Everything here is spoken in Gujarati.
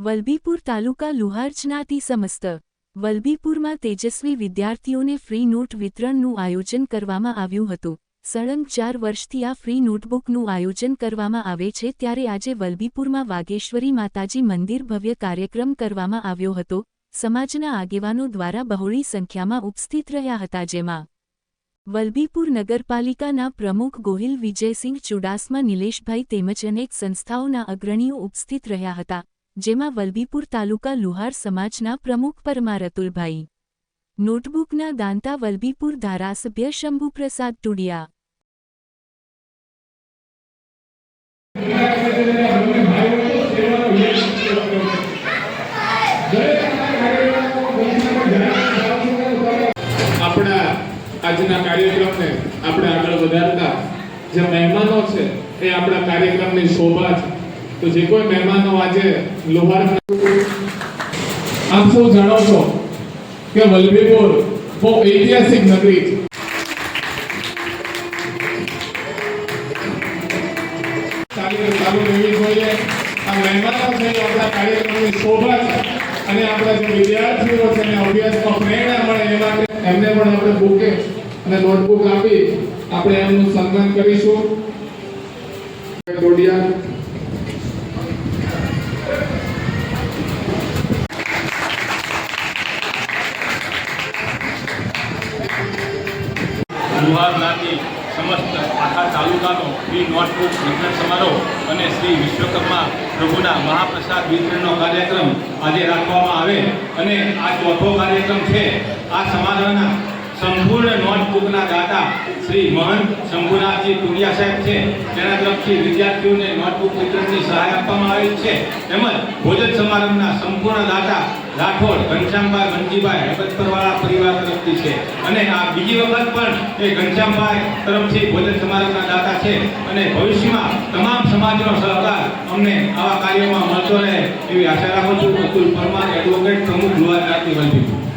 વલભીપુર તાલુકા લુહાર સમસ્ત. વલભીપુરમાં તેજસ્વી વિદ્યાર્થીઓને ફ્રી નોટ વિતરણનું આયોજન કરવામાં આવ્યું હતું. સળંગ ચાર વર્ષથી આ ફ્રી નોટબુકનું આયોજન કરવામાં આવે છે ત્યારે આજે વલભીપુરમાં વાગેશ્વરી માતાજી મંદિર ભવ્ય કાર્યક્રમ કરવામાં આવ્યો હતો. સમાજના આગેવાનો દ્વારા બહોળી સંખ્યામાં ઉપસ્થિત રહ્યા હતા જેમાં વલભીપુર નગરપાલિકાના પ્રમુખ ગોહિલ વિજયસિંહ, ચુડાસમા નિલેશભાઈ તેમજ અનેક સંસ્થાઓના અગ્રણીઓ ઉપસ્થિત રહ્યા હતા. જેમાં વલભીપુર તાલુકા લુહાર સમાજના પ્રમુખ પરમાર અતુલભાઈ નોટબુકના દાંતા વલભીપુર ધારાસભ્ય શંભુપ્રસાદ ટુડિયા. આપણા આજના કાર્યક્રમને આપણે આગળ વધારતા જે મહેમાનો છે, એ આપણા કાર્યક્રમની શોભા છે તો જે કોઈ મહેમાનો આજે લોહાર આપ સૌ જાણો છો કે વલભીપુર બહુ ઐતિહાસિક નગરી છે. ચાલુ રહેવી આ મહેમાનો છે, આપણા કાર્યક્રમની શોભા અને આપણા જે વિદ્યાર્થીઓ છે, એને મળે એ એમને પણ આપણે બુકે અને નોટબુક આપી આપણે એમનું સન્માન કરીશું. ડોડિયા લુહાર સમસ્ત આખા તાલુકાનો શ્રી નોટબુક વિતરણ સમારોહ અને શ્રી વિશ્વકર્મા પ્રભુના મહાપ્રસાદ વિતરણનો કાર્યક્રમ આજે રાખવામાં આવે અને આ ચોથો કાર્યક્રમ છે. આ સમારોહના સંપૂર્ણ નોટબુકના દાતા શ્રી મહંત શંભુનાથજી ટુડિયા સાહેબ છે. તેના તરફથી વિદ્યાર્થીઓને નોટબુક વિતરણની સહાય આપવામાં આવી છે. તેમજ ભોજન સમારંભના સંપૂર્ણ દાતા રાઠોડ, ઘનશ્યામભાઈ મંજીભાઈ હેબતપરવાળા પરિવાર તરફથી છે. અને આ બીજી વખત પણ એ ઘનશ્યામભાઈ તરફથી ભોજન સમારોહના દાતા છે. અને ભવિષ્યમાં તમામ સમાજનો સહકાર અમને આવા કાર્યોમાં મળતો રહે એવી આશા રાખું છું. અતુલ પરમાર એડવોકેટ પ્રમુખ, લુહાર જાતિ વલભીપુર